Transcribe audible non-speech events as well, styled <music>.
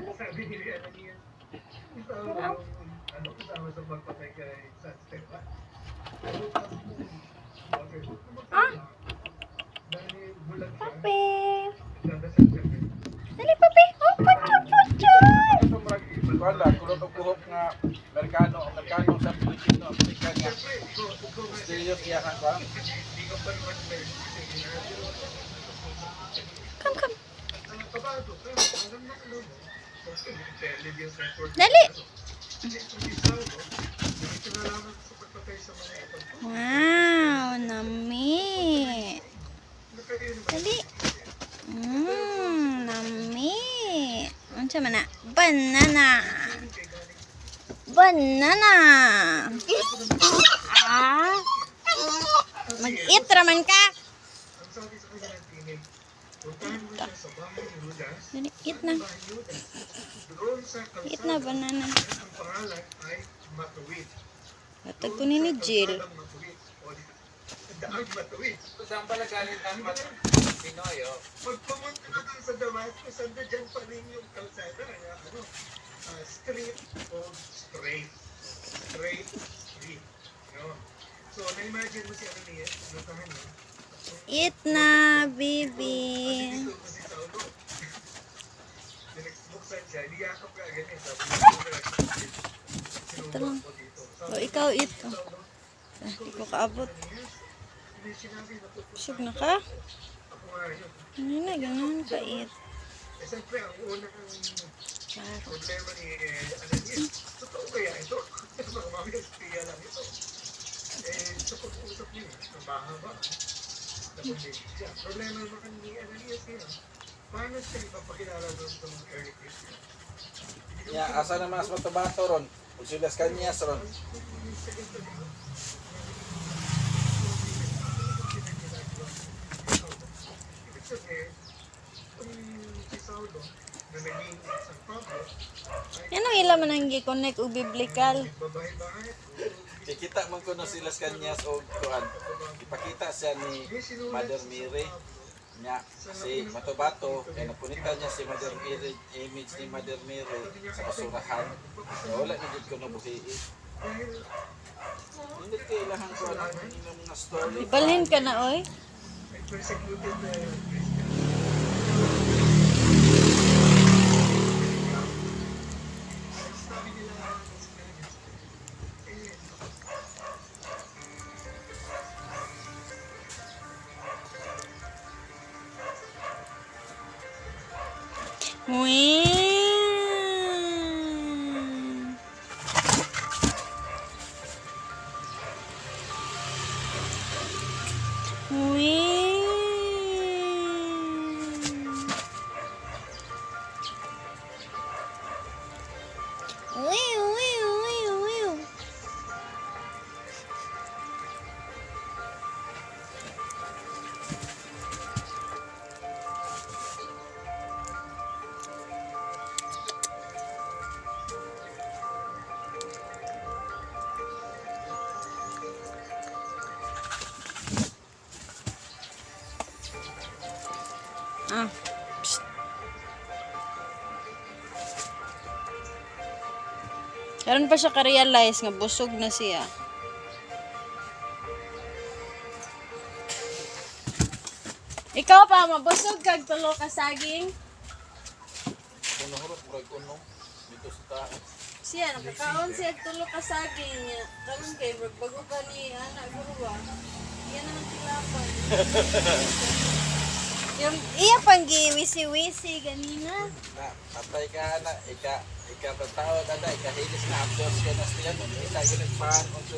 Sabi ni ano niya. Ito, Wow. ano kasama sa pagpatay kay San. Ah. Siya. Papi. Dali, papi. Oh. Ito marag wala kulot og buhok nga Amerikano, Amerikano sa Pilipino, Amerikan nga. Serious iyakan seminaryo. Come, come. Dali. Wow, nami. Dali. Mmm, nami. Siya man na? Banana. Banana. Ah. Mag-eat raman ka. Ang sabi sa kanya ng tinig, Dali, eat na. Eat na, banana. Matuwid. Ko ni Jill. Matuwid. Daang Matuwid. Saan pala galing ang Pinoy oh? Pag pumunta ka dun sa Damascus, ando dyan pa rin yung kalsada. Ano, ah, street o straight. Straight street. No? So, na-imagine mo si ano niya, ano tahan niya. Eat na, baby. Ito lang. O, ikaw eat. Oh. Ah, Di ko kaabot. Busog na ka? Ano na, ganun ka eat. Siyempre, ang unang problema ni Ananias, totoo kaya ito? Mga mami, espiya lang ito. Eh, sa pag-uusap niyo, ang mahaba. Problema naman ni Ananias niya. Paano siya ipapakilala doon sa mga early Christian? Ya, asa na mas matubato ron? Ug silas kanyas ron. Ano ila man ang gi-connect o biblical? Kikita man ko no silas kanyas og kuan. Ipakita siya ni Mother Mary nya si Matubato kay napunitan niya si Mother Mary image ni Mother Mary sa basurahan. Kaya wala na gid ko nabuhi. dahil Hindi kailangan ko yung mga story. Ibalhin ka na, oy. persecuted na 喂 Karon pa siya ka-realize nga busog na siya. Ikaw pa, mabusog kag tulo ka saging. Kuno hurot murag kuno dito sa taas. Siya, nakakaon siya tulo ka saging. Karon kay bago ka ni anak guruwa. Yan ang tilapan. <laughs> Yung iya pang giwisi-wisi ganina. Na patay ka na ika ika pa tao kada ika hilis na abdos ka na siya ika gyud pan unsa